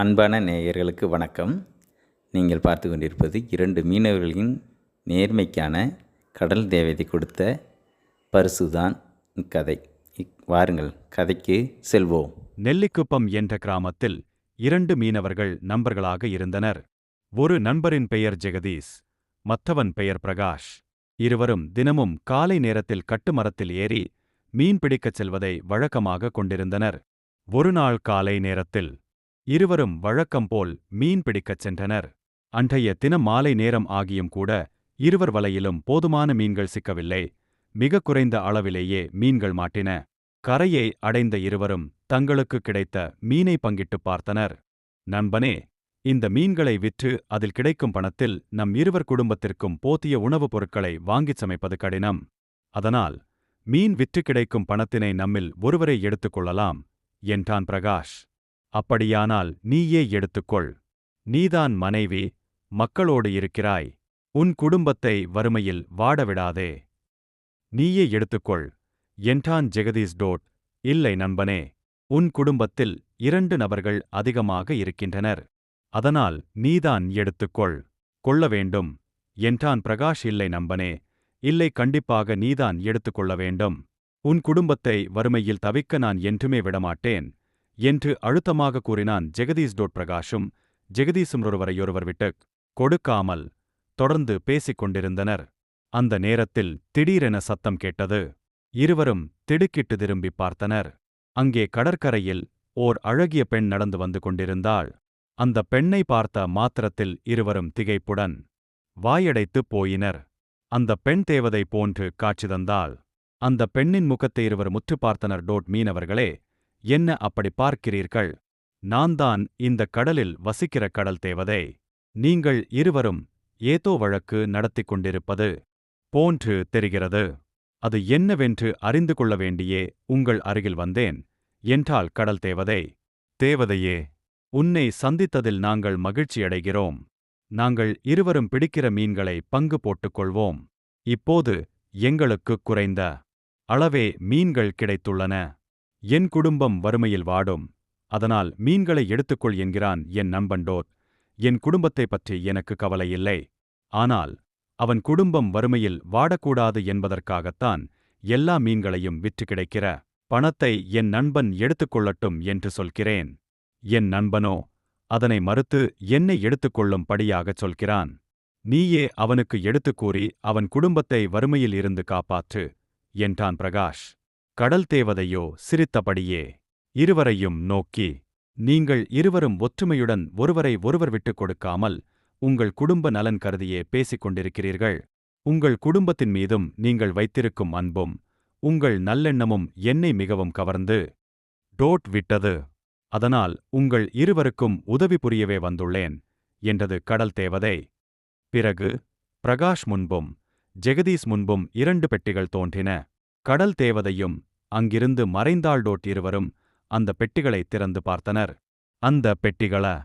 அன்பான நேயர்களுக்கு வணக்கம். நீங்கள் பார்த்து கொண்டிருப்பது இரண்டு மீனவர்களின் நேர்மைக்கான கடல் தேவதை கொடுத்த பரிசுதான் இக்கதை. வாருங்கள் கதைக்கு செல்வோம். நெல்லிக்குப்பம் என்ற கிராமத்தில் இரண்டு மீனவர்கள் நண்பர்களாக இருந்தனர். ஒரு நண்பரின் பெயர் ஜெகதீஷ் மற்றவன் பெயர் பிரகாஷ். இருவரும் தினமும் காலை நேரத்தில் கட்டுமரத்தில் ஏறி மீன் பிடிக்கச் செல்வதை வழக்கமாக கொண்டிருந்தனர். ஒருநாள் காலை நேரத்தில் இருவரும் வழக்கம் போல் மீன் பிடிக்கச் சென்றனர். அன்றைய தினம் மாலை நேரம் ஆகியும் கூட இருவர் வலையிலும் போதுமான மீன்கள் சிக்கவில்லை. மிக குறைந்த அளவிலேயே மீன்கள் மாட்டின. கரையை அடைந்த இருவரும் தங்களுக்கு கிடைத்த மீனை பங்கிட்டுப் பார்த்தனர். நண்பனே இந்த மீன்களை விற்று அதில் கிடைக்கும் பணத்தில் நம் இருவர் குடும்பத்திற்கும் போத்திய உணவுப் பொருட்களை வாங்கிச் சமைப்பது கடினம். அதனால் மீன் விற்று கிடைக்கும் பணத்தினை நம்மில் ஒருவரை எடுத்துக்கொள்ளலாம் என்றான் பிரகாஷ். அப்படியானால் நீயே எடுத்துக்கொள். நீதான் மனைவி மக்களோடு இருக்கிறாய். உன் குடும்பத்தை வறுமையில் வாடவிடாதே. நீயே எடுத்துக்கொள். என்றான் ஜெகதீஷ் டோட். இல்லை நண்பனே உன் குடும்பத்தில் இரண்டு நபர்கள் அதிகமாக இருக்கின்றனர். அதனால் நீதான் எடுத்துக்கொள். கொள்ள வேண்டும். என்றான் பிரகாஷ். இல்லை நம்பனே இல்லை கண்டிப்பாக நீதான் எடுத்துக்கொள்ள வேண்டும். உன் குடும்பத்தை வறுமையில் தவிக்க நான் என்றுமே விடமாட்டேன். என்று அழுத்தமாக கூறினான் ஜெகதீஷ் டோட் பிரகாஷும். ஜெகதீஷும் ஒருவரையொருவர் விட்டு கொடுக்காமல் தொடர்ந்து பேசிக் கொண்டிருந்தனர். அந்த நேரத்தில் திடீரென சத்தம் கேட்டது. இருவரும் திடுக்கிட்டு திரும்பி பார்த்தனர். அங்கே கடற்கரையில் ஓர் அழகிய பெண் நடந்து வந்து கொண்டிருந்தாள். அந்த பெண்ணை பார்த்த மாத்திரத்தில் இருவரும் திகைப்புடன் வாயடைத்துப் போயினர். அந்த பெண் தேவதை போன்று காட்சி தந்தாள். அந்த பெண்ணின் முகத்தை இருவர் முற்று பார்த்தனர் டோட் மீனவர்களே. என்ன அப்படி பார்க்கிறீர்கள்? நான் தான் இந்த கடலில் வசிக்கிற கடல் தேவதை. நீங்கள் இருவரும் ஏதோ வழக்கு நடத்திக் கொண்டிருப்பது போன்று தெரிகிறது. அது என்னவென்று அறிந்து கொள்ள வேண்டியே உங்கள் அருகில் வந்தேன் என்றால் கடல் தேவதை. தேவதையே உன்னை சந்தித்ததில் நாங்கள் மகிழ்ச்சியடைகிறோம். நாங்கள் இருவரும் பிடிக்கிற மீன்களை பங்கு போட்டுக்கொள்வோம் இப்போது எங்களுக்கு குறைந்த அளவே மீன்கள் கிடைத்துள்ளன. என் குடும்பம் வறுமையில் வாடும். அதனால் மீன்களை எடுத்துக்கொள் என்கிறான் என் நண்பண்டோர் என் குடும்பத்தைப் பற்றி எனக்கு கவலையில்லை ஆனால் அவன் குடும்பம் வறுமையில் வாடக்கூடாது என்பதற்காகத்தான் எல்லா மீன்களையும் விற்று கிடைக்கிற பணத்தை என் நண்பன் எடுத்துக்கொள்ளட்டும் என்று சொல்கிறேன். என் நண்பனோ அதனை மறுத்து என்னை எடுத்துக்கொள்ளும் படியாகச் சொல்கிறான். நீயே அவனுக்கு எடுத்துக் கூறி அவன் குடும்பத்தை வறுமையில் இருந்து காப்பாற்று என்றான் பிரகாஷ். கடல் தேவதையோ சிரித்தபடியே இருவரையும் நோக்கி நீங்கள் இருவரும் ஒற்றுமையுடன் ஒருவரை ஒருவர் விட்டுக் கொடுக்காமல் உங்கள் குடும்ப நலன் கருதியே பேசிக் கொண்டிருக்கிறீர்கள். உங்கள் குடும்பத்தின் மீதும் நீங்கள் வைத்திருக்கும் அன்பும் உங்கள் நல்லெண்ணமும் என்னை மிகவும் கவர்ந்து டோட் விட்டது. அதனால் உங்கள் இருவருக்கும் உதவி புரியவே வந்துள்ளேன் என்றது கடல் தேவதை. பிறகு பிரகாஷ் முன்பும் ஜெகதீஷ் முன்பும் இரண்டு பெட்டிகள் தோன்றின. கடல் தேவதையும் அங்கிருந்து மறைந்தாள்டோட் இருவரும் அந்த பெட்டிகளை திறந்து பார்த்தனர். அந்த பெட்டிகள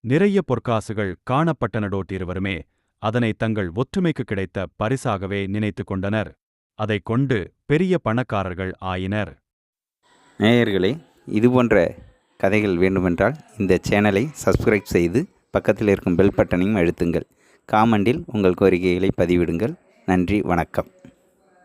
நிறைய பொற்காசுகள் காணப்பட்டனடோட் இருவருமே அதனை தங்கள் ஒற்றுமைக்கு கிடைத்த பரிசாகவே நினைத்து கொண்டனர். அதைக் கொண்டு பெரிய பணக்காரர்கள் ஆயினர். நேயர்களே இதுபோன்ற கதைகள் வேண்டுமென்றால் இந்த சேனலை சப்ஸ்கிரைப் செய்து பக்கத்தில் இருக்கும் பெல் பட்டனையும் அழுத்துங்கள். காமெண்டில் உங்கள் கோரிக்கைகளை பதிவிடுங்கள். நன்றி வணக்கம்.